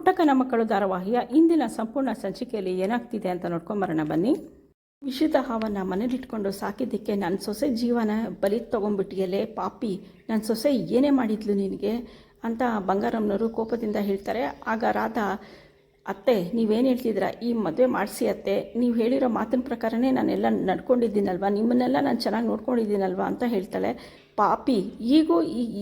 ಪುಟ್ಟಕ್ಕನ ಮಕ್ಕಳು ಧಾರಾವಾಹಿಯ ಇಂದಿನ ಸಂಪೂರ್ಣ ಸಂಚಿಕೆಯಲ್ಲಿ ಏನಾಗ್ತಿದೆ ಅಂತ ನೋಡ್ಕೊಂಬರೋಣ ಬನ್ನಿ. ವಿಷಿತ ಹಾವನ್ನು ಮನೇಲಿಟ್ಕೊಂಡು ಸಾಕಿದ್ದಕ್ಕೆ ನನ್ನ ಸೊಸೆ ಜೀವನ ಬಲಿ ತೊಗೊಂಡ್ಬಿಟ್ಟಿಯಲ್ಲೇ, ಪಾಪಿ. ನನ್ನ ಸೊಸೆ ಏನೇ ಮಾಡಿದ್ಲು ನಿನಗೆ? ಅಂತ ಬಂಗಾರಮ್ಮನವರು ಕೋಪದಿಂದ ಹೇಳ್ತಾರೆ. ಆಗ ರಾಧಾ, ಅತ್ತೆ, ನೀವೇನು ಹೇಳ್ತಿದ್ದೀರಾ? ಈ ಮದುವೆ ಮಾಡಿಸಿ ಅತ್ತೆ. ನೀವು ಹೇಳಿರೋ ಮಾತಿನ ಪ್ರಕಾರನೇ ನಾನೆಲ್ಲ ನಡ್ಕೊಂಡಿದ್ದೀನಲ್ವ? ನಿಮ್ಮನ್ನೆಲ್ಲ ನಾನು ಚೆನ್ನಾಗಿ ನೋಡ್ಕೊಂಡಿದ್ದೀನಲ್ವ? ಅಂತ ಹೇಳ್ತಾಳೆ. ಪಾಪಿ, ಈಗೂ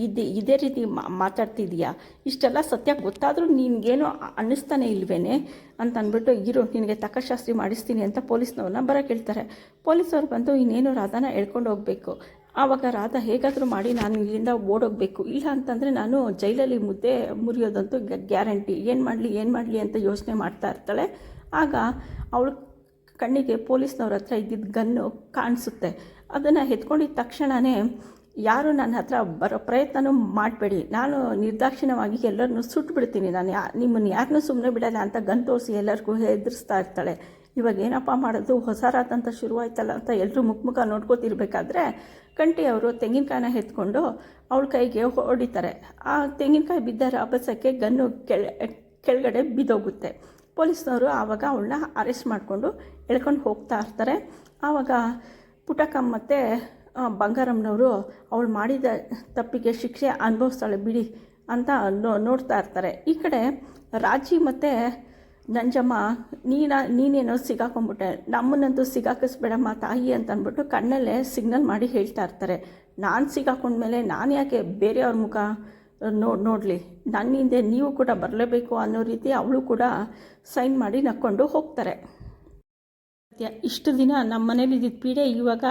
ಇದೇ ಇದೇ ರೀತಿ ಮಾತಾಡ್ತಿದೀಯಾ? ಇಷ್ಟೆಲ್ಲ ಸತ್ಯ ಗೊತ್ತಾದರೂ ನಿನಗೇನು ಅನ್ನಿಸ್ತಾನೆ ಇಲ್ವೇನೆ ಅಂತ ಅಂದ್ಬಿಟ್ಟು, ಇರು, ನಿನಗೆ ತಕಶಾಸ್ತ್ರಿ ಮಾಡಿಸ್ತೀನಿ ಅಂತ ಪೊಲೀಸ್ನವ್ರನ್ನ ಬರೋಕೆ ಹೇಳ್ತಾರೆ ಪೊಲೀಸವ್ರು ಬಂದು ಇನ್ನೇನು ರಾಧಾನ ಎಳ್ಕೊಂಡು ಹೋಗಬೇಕು. ಆವಾಗ ರಾಧಾ ಹೇಗಾದರೂ ಮಾಡಿ ನಾನು ಇಲ್ಲಿಂದ ಓಡೋಗಬೇಕು. ಇಲ್ಲ ಅಂತಂದರೆ ನಾನು ಜೈಲಲ್ಲಿ ಮುದ್ದೆ ಮುರಿಯೋದಂತೂ ಗ್ಯಾರಂಟಿ. ಏನು ಮಾಡಲಿ ಏನು ಮಾಡಲಿ ಅಂತ ಯೋಚನೆ ಮಾಡ್ತಾ ಇರ್ತಾಳೆ. ಆಗ ಅವಳು ಕಣ್ಣಿಗೆ ಪೊಲೀಸ್ನವ್ರ ಹತ್ರ ಇದ್ದಿದ್ದ ಗನ್ನು ಕಾಣಿಸುತ್ತೆ. ಅದನ್ನು ಎತ್ಕೊಂಡಿದ್ದ ತಕ್ಷಣವೇ ಯಾರು ನನ್ನ ಹತ್ರ ಬರೋ ಪ್ರಯತ್ನನೂ ಮಾಡಬೇಡಿ. ನಾನು ನಿರ್ದಾಕ್ಷಿಣ್ಯವಾಗಿ ಎಲ್ಲರನ್ನೂ ಸುಟ್ಟು ಬಿಡ್ತೀನಿ ನಾನು ಯಾ ನಿಮ್ಮನ್ನು ಯಾರನ್ನೂ ಸುಮ್ಮನೆ ಬಿಡಲ್ಲ ಅಂತ ಗನ್ ತೋರಿಸಿ ಎಲ್ಲರಿಗೂ ಹೆದರಿಸ್ತಾ ಇರ್ತಾಳೆ. ಇವಾಗ ಏನಪ್ಪ ಮಾಡೋದು? ಹೊಸ ರಾತಂತ ಶುರುವಾಯ್ತಲ್ಲ ಅಂತ ಎಲ್ಲರೂ ಮುಖ ಮುಖ ನೋಡ್ಕೋತಿರ್ಬೇಕಾದ್ರೆ ಕಂಟಿ ಅವರು ತೆಂಗಿನಕಾಯಿನ ಎತ್ಕೊಂಡು ಅವಳ ಕೈಗೆ ಹೊಡಿತಾರೆ. ಆ ತೆಂಗಿನಕಾಯಿ ಬಿದ್ದ ರಭಸಕ್ಕೆ ಗನ್ನು ಕೆಳ ಕೆಳಗಡೆ ಬಿದ್ದೋಗುತ್ತೆ. ಪೊಲೀಸ್ನವರು ಆವಾಗ ಅವಳನ್ನ ಅರೆಸ್ಟ್ ಮಾಡಿಕೊಂಡು ಎಳ್ಕೊಂಡು ಹೋಗ್ತಾ ಇರ್ತಾರೆ. ಆವಾಗ ಪುಟಕಮ್ಮ ಮತ್ತು ಬಂಗಾರಮ್ಮನವರು ಅವಳು ಮಾಡಿದ ತಪ್ಪಿಗೆ ಶಿಕ್ಷೆ ಅನುಭವಿಸ್ತಾಳೆ ಬಿಡಿ ಅಂತ ನೋ, ನೋಡ್ತಾ ಇರ್ತಾರೆ. ಈ ಕಡೆ ರಾಜಿ ಮತ್ತು ನಂಜಮ್ಮ, ನೀನ, ನೀನೇನೋ ಸಿಗಾಕೊಂಡ್ಬಿಟ್ಟೆ. ನಮ್ಮನ್ನಂತೂ ಸಿಗಾಕಿಸ್ಬೇಡಮ್ಮ ತಾಯಿ ಅಂತ ಅಂದ್ಬಿಟ್ಟು ಕಣ್ಣಲ್ಲೇ ಸಿಗ್ನಲ್ ಮಾಡಿ ಹೇಳ್ತಾ ಇರ್ತಾರೆ. ನಾನು ಸಿಗಾಕೊಂಡ್ಮೇಲೆ ನಾನು ಯಾಕೆ ಬೇರೆಯವ್ರ ಮುಖ ನೋ, ನೋಡಲಿ. ನನ್ನ ಹಿಂದೆ ನೀವು ಕೂಡ ಬರಲೇಬೇಕು ಅನ್ನೋ ರೀತಿ ಅವಳು ಕೂಡ ಸೈನ್ ಮಾಡಿ ನಕ್ಕೊಂಡು ಹೋಗ್ತಾರೆ. ಇಷ್ಟು ದಿನ ನಮ್ಮ ಮನೇಲಿ ಇದ್ದಿದ್ದ ಪೀಡೆ ಇವಾಗ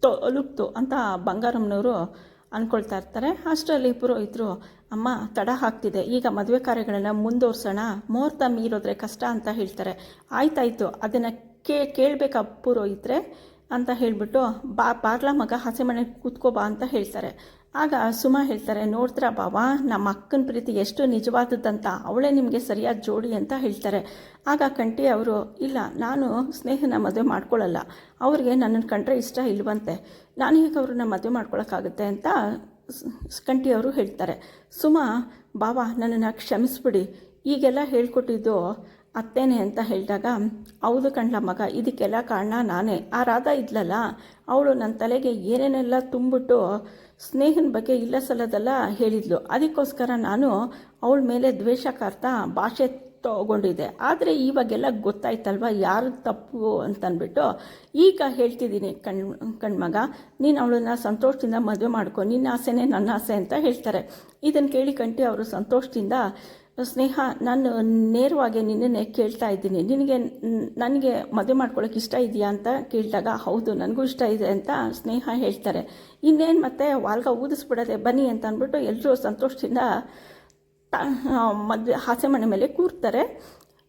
ತೊಲುಪ್ತು ಅಂತ ಬಂಗಾರಮ್ಮನವರು ಅಂದ್ಕೊಳ್ತಾ ಇರ್ತಾರೆ. ಅಷ್ಟರಲ್ಲಿ ಪುರೋಹಿತರು ಅಮ್ಮ, ತಡ ಹಾಕ್ತಿದೆ ಈಗ ಮದುವೆ ಕಾರ್ಯಗಳನ್ನು ಮುಂದುವರ್ಸೋಣ. ಮುಹೂರ್ತ ಮೀರೋದ್ರೆ ಕಷ್ಟ ಅಂತ ಹೇಳ್ತಾರೆ. ಆಯ್ತಾಯ್ತು. ಅದನ್ನು ಕೇ, ಕೇಳಬೇಕಾ ಪುರೋಹಿತ್ರೆ ಅಂತ ಹೇಳಿಬಿಟ್ಟು ಬಾ ಬಾರ್ಲ ಮಗ ಹಸೆ ಮನೆಗೆ ಕೂತ್ಕೋ ಬಾ ಅಂತ ಹೇಳ್ತಾರೆ. ಆಗ ಸುಮಾ ಹೇಳ್ತಾರೆ, ನೋಡ್ತೀರಾ ಬಾವಾ, ನಮ್ಮ ಅಕ್ಕನ ಪ್ರೀತಿ ಎಷ್ಟು ನಿಜವಾದದ್ದಂತ, ಅವಳೇ ನಿಮಗೆ ಸರಿಯಾದ ಜೋಡಿ ಅಂತ ಹೇಳ್ತಾರೆ. ಆಗ ಕಂಠಿ ಅವರು, ಇಲ್ಲ, ನಾನು ಸ್ನೇಹನ ಮದುವೆ ಮಾಡ್ಕೊಳ್ಳಲ್ಲ ಅವ್ರಿಗೆ ನನ್ನನ್ನು ಕಂಡ್ರೆ ಇಷ್ಟ ಇಲ್ವಂತೆ. ನಾನು ಹೇಗೆ ಅವ್ರನ್ನ ಮದುವೆ ಮಾಡ್ಕೊಳಕ್ಕಾಗುತ್ತೆ ಅಂತ ಕಂಠಿ ಅವರು ಹೇಳ್ತಾರೆ. ಸುಮಾ, ಬಾವಾ, ನನ್ನನ್ನು ಕ್ಷಮಿಸ್ಬಿಡಿ. ಈಗೆಲ್ಲ ಹೇಳ್ಕೊಟ್ಟಿದ್ದು ಅತ್ತೇನೆ ಅಂತ ಹೇಳಿದಾಗ, ಹೌದು ಕಣ್ಲ ಮಗ, ಇದಕ್ಕೆಲ್ಲ ಕಾರಣ ನಾನೇ. ಆ ರಾಧ ಇದ್ಲಲ್ಲ, ಅವಳು ನನ್ನ ತಲೆಗೆ ಏನೇನೆಲ್ಲ ತುಂಬಿಟ್ಟು ಸ್ನೇಹನ ಬಗ್ಗೆ ಇಲ್ಲ ಸಲದೆಲ್ಲ ಹೇಳಿದ್ಲು. ಅದಕ್ಕೋಸ್ಕರ ನಾನು ಅವಳ ಮೇಲೆ ದ್ವೇಷ ಕಾರ್ತಾ ಭಾಷೆ ತಗೊಂಡಿದ್ದೆ. ಆದರೆ ಇವಾಗೆಲ್ಲ ಗೊತ್ತಾಯ್ತಲ್ವ, ಯಾರು ತಪ್ಪು ಅಂತನ್ಬಿಟ್ಟು. ಈಗ ಹೇಳ್ತಿದ್ದೀನಿ ಕಣ್ ಕಣ್ಮಗ ನೀನು ಅವಳನ್ನ ಸಂತೋಷದಿಂದ ಮದುವೆ ಮಾಡ್ಕೊ. ನಿನ್ನ ಆಸೆನೇ ನನ್ನ ಆಸೆ ಅಂತ ಹೇಳ್ತಾರೆ. ಇದನ್ನು ಕೇಳಿ ಕಂಟಿ ಅವರು ಸಂತೋಷದಿಂದ ಸ್ನೇಹ, ನಾನು ನೇರವಾಗಿ ನಿನ್ನನ್ನೇ ಕೇಳ್ತಾ ಇದ್ದೀನಿ. ನಿನಗೆ, ನನಗೆ ಮದುವೆ ಮಾಡ್ಕೊಳ್ಳೋಕೆ ಇಷ್ಟ ಇದೆಯಾ ಅಂತ ಕೇಳಿದಾಗ, ಹೌದು, ನನಗೂ ಇಷ್ಟ ಇದೆ ಅಂತ ಸ್ನೇಹ ಹೇಳ್ತಾರೆ. ಇನ್ನೇನು ಮತ್ತೆ, ವಾಲ್ಗ ಊದಿಸ್ಬಿಡದೆ ಬನ್ನಿ ಅಂತ ಅಂದ್ಬಿಟ್ಟು ಎಲ್ಲರೂ ಸಂತೋಷದಿಂದ ಮದುವೆ ಹಾಸೆ ಮನೆ ಮೇಲೆ ಕೂರ್ತಾರೆ.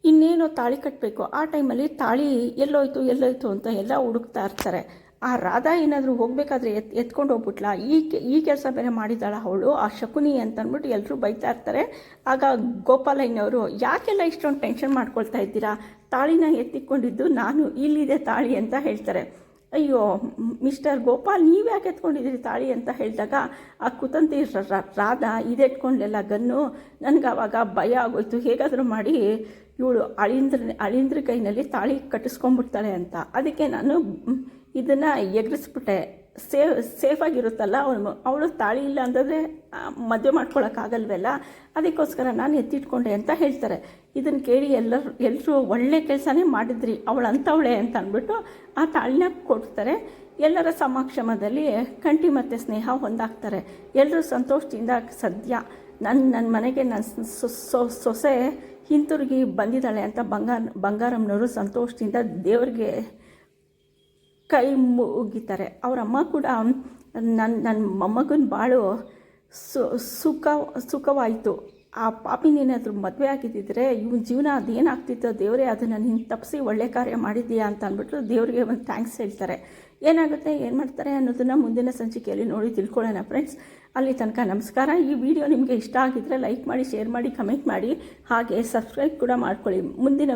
ಇನ್ನೇನು ತಾಳಿ ಕಟ್ಟಬೇಕು ಆ ಟೈಮಲ್ಲಿ ತಾಳಿ ಎಲ್ಲೋಯ್ತು ಎಲ್ಲೋಯ್ತು ಅಂತ ಎಲ್ಲ ಹುಡುಕ್ತಾ ಇರ್ತಾರೆ. ಆ ರಾಧಾ ಏನಾದರೂ ಹೋಗಬೇಕಾದ್ರೆ ಎತ್, ಎತ್ಕೊಂಡು ಹೋಗ್ಬಿಟ್ಲಾ? ಈ ಈ ಕೆಲಸ ಬೇರೆ ಮಾಡಿದಾಳ ಅವಳು, ಆ ಶಕುನಿ ಅಂತ ಅಂದ್ಬಿಟ್ಟು ಎಲ್ಲರೂ ಬೈತಾ ಇರ್ತಾರೆ. ಆಗ ಗೋಪಾಲಯ್ಯನವರು, ಯಾಕೆಲ್ಲ ಇಷ್ಟೊಂದು ಟೆನ್ಷನ್ ಮಾಡ್ಕೊಳ್ತಾ ಇದ್ದೀರಾ? ತಾಳಿನ ಎತ್ತಿಕೊಂಡಿದ್ದು ನಾನು, ಇಲ್ಲಿದೆ ತಾಳಿ ಅಂತ ಹೇಳ್ತಾರೆ. ಅಯ್ಯೋ, ಮಿಸ್ಟರ್ ಗೋಪಾಲ್ ನೀವು ಯಾಕೆ ಎತ್ಕೊಂಡಿದ್ದೀರಿ ತಾಳಿ ಅಂತ ಹೇಳಿದಾಗ, ಆ ಕುತಂತಿ ರಾಧಾ ಇದೆಟ್ಕೊಂಡ್ಲೆಲ್ಲ ಗನ್ನು ನನಗೆ ಆವಾಗ ಭಯ ಆಗೋಯ್ತು. ಹೇಗಾದರೂ ಮಾಡಿ, ಇವಳು ಅಳಿಂದ್ರ ಅಳಿಂದ್ರ ಕೈನಲ್ಲಿ ತಾಳಿ ಕಟ್ಟಿಸ್ಕೊಂಡ್ಬಿಡ್ತಾಳೆ ಅಂತ. ಅದಕ್ಕೆ ನಾನು ಇದನ್ನು ಎಗರಿಸ್ಬಿಟ್ಟೆ. ಸೇಫ್ ಸೇಫಾಗಿರುತ್ತಲ್ಲ ಅವಳು ಅವಳು ತಾಳಿ ಇಲ್ಲ ಅಂತಂದರೆ ಮದುವೆ ಮಾಡ್ಕೊಳಕ್ಕಾಗಲ್ವಲ್ಲ? ಅದಕ್ಕೋಸ್ಕರ ನಾನು ಎತ್ತಿಟ್ಕೊಂಡೆ ಅಂತ ಹೇಳ್ತಾರೆ. ಇದನ್ನು ಕೇಳಿ ಎಲ್ಲರೂ ಎಲ್ಲರೂ ಒಳ್ಳೆ ಕೆಲಸನೇ ಮಾಡಿದ್ರಿ, ಅವಳು ಅಂಥವಳೆ ಅಂತ ಅಂದ್ಬಿಟ್ಟು ಆ ತಾಳಿನ ಕೊಡ್ತಾರೆ. ಎಲ್ಲರ ಸಮಕ್ಷಮದಲ್ಲಿ ಕಂಠಿ ಮತ್ತು ಸ್ನೇಹ ಹೊಂದಾಗ್ತಾರೆ. ಎಲ್ಲರೂ ಸಂತೋಷದಿಂದ ಸದ್ಯ ನನ್ನ ನನ್ನ ಮನೆಗೆ ನನ್ನ ಸೊಸೆ ಹಿಂತಿರುಗಿ ಬಂದಿದ್ದಾಳೆ ಅಂತ ಬಂಗಾರ, ಬಂಗಾರಮ್ಮನವರು ಸಂತೋಷದಿಂದ ದೇವರಿಗೆ ಕೈ ಮುಗಿತಾರೆ. ಅವರಮ್ಮ ಕೂಡ ನನ್ನ ನನ್ನ ಮೊಮ್ಮಗನ ಬಾಳು ಸು, ಸುಖ, ಸುಖವಾಯಿತು. ಆ ಪಾಪಿನೇನಾದರೂ ಮದುವೆ ಆಗಿದ್ದಿದ್ರೆ ಇವನ ಜೀವನ ಅದೇನಾಗ್ತಿತ್ತು ದೇವರೇ ಅದನ್ನು ನೀನು ತಪ್ಪಿಸಿ ಒಳ್ಳೆ ಕಾರ್ಯ ಮಾಡಿದ್ದೀಯಾ ಅಂತ ಅಂದ್ಬಿಟ್ಟು ದೇವರಿಗೆ ಒಂದು ಥ್ಯಾಂಕ್ಸ್ ಹೇಳ್ತಾರೆ. ಏನಾಗುತ್ತೆ, ಏನು ಮಾಡ್ತಾರೆ ಅನ್ನೋದನ್ನು ಮುಂದಿನ ಸಂಚಿಕೆಯಲ್ಲಿ ನೋಡಿ ತಿಳ್ಕೊಳ್ಳೋಣ ಫ್ರೆಂಡ್ಸ್ ಅಲ್ಲಿ ತನಕ ನಮಸ್ಕಾರ. ಈ ವಿಡಿಯೋ ನಿಮಗೆ ಇಷ್ಟ ಆಗಿದ್ದರೆ ಲೈಕ್ ಮಾಡಿ ಶೇರ್ ಮಾಡಿ ಕಮೆಂಟ್ ಮಾಡಿ. ಹಾಗೆ ಸಬ್ಸ್ಕ್ರೈಬ್ ಕೂಡ ಮಾಡ್ಕೊಳ್ಳಿ. ಮುಂದಿನ